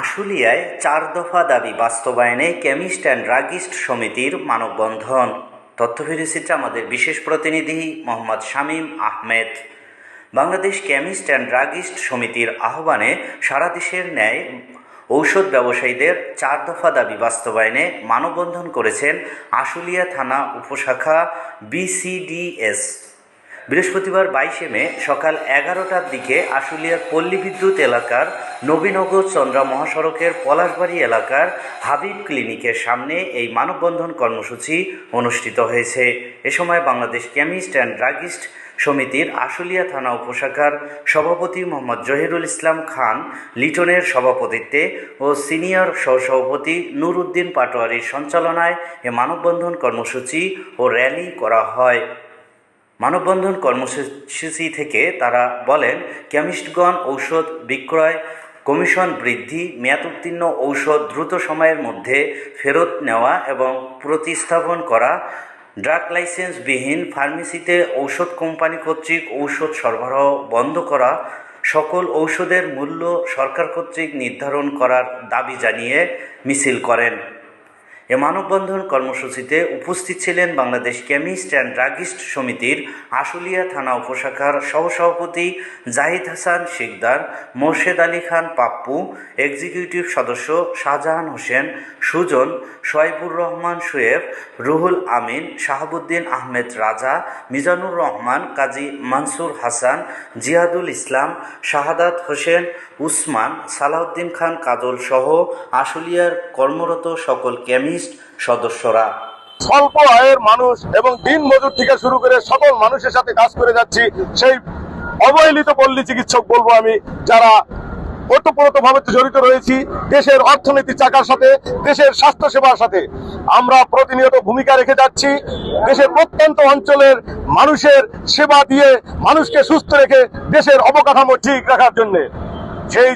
আশুলিয়ায় চার দফা দাবি বাস্তবায়নে কেমিস্ট অ্যান্ড ড্রাগিস্ট সমিতির মানববন্ধন। তথ্য ফিরেছিচ্ছে আমাদের বিশেষ প্রতিনিধি Mohammad Shamim Ahmed. Bangladesh chemist and druggist সমিতির আহ্বানে সারা দেশের ন্যায় ঔষধ ব্যবসায়ীদের চার দফা দাবি বাস্তবায়নে মানববন্ধন করেছেন আশুলিয়া থানা উপশাখা বিসিডিএস। বৃহস্পতিবার বাইশে মে সকাল এগারোটার দিকে আশুলিয়ার পল্লী বিদ্যুৎ এলাকার নবীনগর চন্দ্রা মহাসড়কের পলাশবাড়ি এলাকার হাবিব ক্লিনিকের সামনে এই মানববন্ধন কর্মসূচি অনুষ্ঠিত হয়েছে। এ সময় বাংলাদেশ কেমিস্ট অ্যান্ড ড্রাগিস্ট সমিতির আশুলিয়া থানা উপশাখার সভাপতি মোহাম্মদ জহিরুল ইসলাম খান, লিটনের সভাপতিত্বে ও সিনিয়র সহসভাপতি নুর উদ্দিন পাটোয়ারির সঞ্চালনায় এ মানববন্ধন কর্মসূচি ও র্যালি করা হয়। মানববন্ধন কর্মসূচি থেকে তারা বলেন, কেমিস্টগণ ঔষধ বিক্রয় কমিশন বৃদ্ধি মেয়াদোত্তীর্ণ ঔষধ দ্রুত সময়ের মধ্যে ফেরত নেওয়া এবং প্রতিস্থাপন করা, ড্রাগ লাইসেন্সবিহীন ফার্মেসিতে ঔষধ কোম্পানি কর্তৃক ঔষধ সরবরাহ বন্ধ করা, সকল ঔষধের মূল্য সরকার কর্তৃক নির্ধারণ করার দাবি জানিয়ে মিছিল করেন। এ মানববন্ধন কর্মসূচিতে উপস্থিত ছিলেন বাংলাদেশ কেমিস্ট অ্যান্ড ড্রাগিস্ট সমিতির আশুলিয়া থানা উপশাখার সহসভাপতি জাহিদ হাসান শিকদার, মোর্শেদ আলী খান পাপ্পু, এক্সিকিউটিভ সদস্য শাহজাহান হোসেন, সুজন সোয়াইবুর রহমান শুয়েব রুহুল আমিন, শাহাবুদ্দিন আহমেদ রাজা, মিজানুর রহমান, কাজী মানসুর হাসান, জিয়াদুল ইসলাম, শাহাদাত হোসেন, উসমান সালাউদ্দিন খান কাজল সহ আশুলিয়ার কর্মরত সকল কেমিস্ট সদস্যরা। স্বল্প আয়ের মানুষ এবং দিন মজুর থেকে শুরু করে সকল মানুষের সাথে কাজ করে যাচ্ছি, সেই অবহেলিত পল্লী চিকিৎসক বলব আমি, যারা ওতপ্রোত ভাবে জড়িত রয়েছি, দেশের অর্থনীতি চাকার সাথে, দেশের স্বাস্থ্য সেবার সাথে। আমরা প্রতিনিয়ত ভূমিকা রেখে যাচ্ছি, দেশের প্রত্যন্ত অঞ্চলের মানুষের সেবা দিয়ে মানুষকে সুস্থ রেখে দেশের অবকাঠামো ঠিক রাখার জন্য। সেই